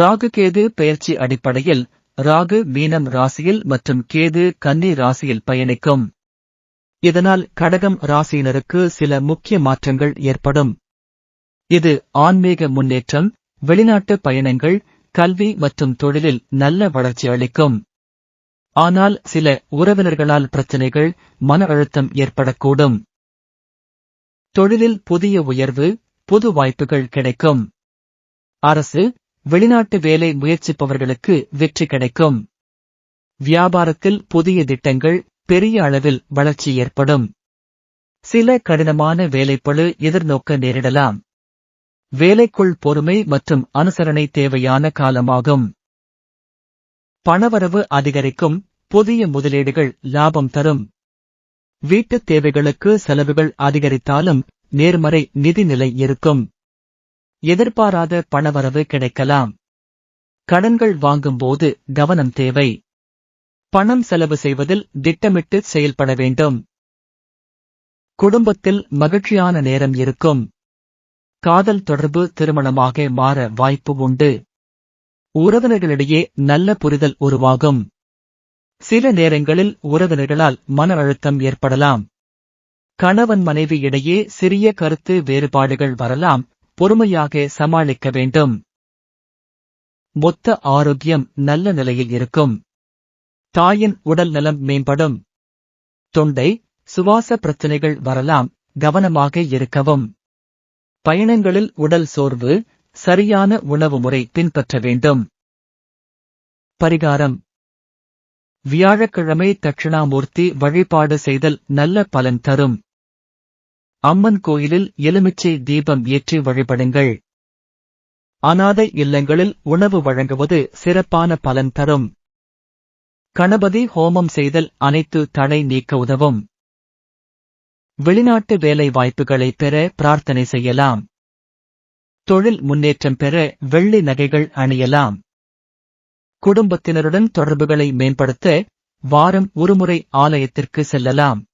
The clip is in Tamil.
ராகு கேது பெயர்ச்சி அடிப்படையில் ராகு மீனம் ராசியில் மற்றும் கேது கன்னி ராசியில் பயணிக்கும். இதனால் கடகம் ராசியினருக்கு சில முக்கிய மாற்றங்கள் ஏற்படும். இது ஆன்மீக முன்னேற்றம் வெளிநாட்டு பயணங்கள் கல்வி மற்றும் தொழிலில் நல்ல வளர்ச்சி அளிக்கும். ஆனால் சில உறவினர்களால் பிரச்சனைகள் மன அழுத்தம் ஏற்படக்கூடும். தொழிலில் புதிய உயர்வு புது வாய்ப்புகள் கிடைக்கும். அரசு வெளிநாட்டு வேலை முயற்சிப்பவர்களுக்கு வெற்றி கிடைக்கும். வியாபாரத்தில் புதிய திட்டங்கள் பெரிய அளவில் வளர்ச்சி ஏற்படும். சில கடினமான வேலைப்பளு எதிர்நோக்க நேரிடலாம். வேலைக்குள் பொறுமை மற்றும் அனுசரணை தேவையான காலமாகும். பணவரவு அதிகரிக்கும் புதிய முதலீடுகள் லாபம் தரும். வீட்டுத் தேவைகளுக்கு செலவுகள் அதிகரித்தாலும் நேர்மறை நிதிநிலை இருக்கும். எதிர்பாராத பணவரவு கிடைக்கலாம். கடன்கள் வாங்கும்போது கவனம் தேவை. பணம் செலவு செய்வதில் திட்டமிட்டு செயல்பட வேண்டும். குடும்பத்தில் மகிழ்ச்சியான நேரம் இருக்கும். காதல் தொடர்பு திருமணமாக மாற வாய்ப்பு உண்டு. உறவினர்களிடையே நல்ல புரிதல் உருவாகும். சில நேரங்களில் உறவினர்களால் மன அழுத்தம் ஏற்படலாம். கணவன் மனைவி இடையே சிறிய கருத்து வேறுபாடுகள் வரலாம். பொறுமையாக சமாளிக்க வேண்டும். மொத்த ஆரோக்கியம் நல்ல நிலையில் இருக்கும். தாயின் உடல் நலம் மேம்படும். தொண்டை சுவாச பிரச்சனைகள் வரலாம் கவனமாக இருக்கவும். பயணங்களில் உடல் சோர்வு சரியான உணவு முறை பின்பற்ற வேண்டும். பரிகாரம். வியாழக்கிழமை தட்சிணாமூர்த்தி வழிபாடு செய்தல் நல்ல பலன் தரும். அம்மன் கோயிலில் எலுமிச்சை தீபம் ஏற்றி வழிபடுங்கள். அனாதை இல்லங்களில் உணவு வழங்குவது சிறப்பான பலன் தரும். கணபதி ஹோமம் செய்தல் அனைத்து தடை நீக்க உதவும். வெளிநாட்டு வேலை வாய்ப்புகளை பெற பிரார்த்தனை செய்யலாம். தொழில் முன்னேற்றம் பெற வெள்ளி நகைகள் அணியலாம். குடும்பத்தினருடன் தொடர்புகளை மேம்படுத்த வாரம் ஒருமுறை ஆலயத்திற்கு செல்லலாம்.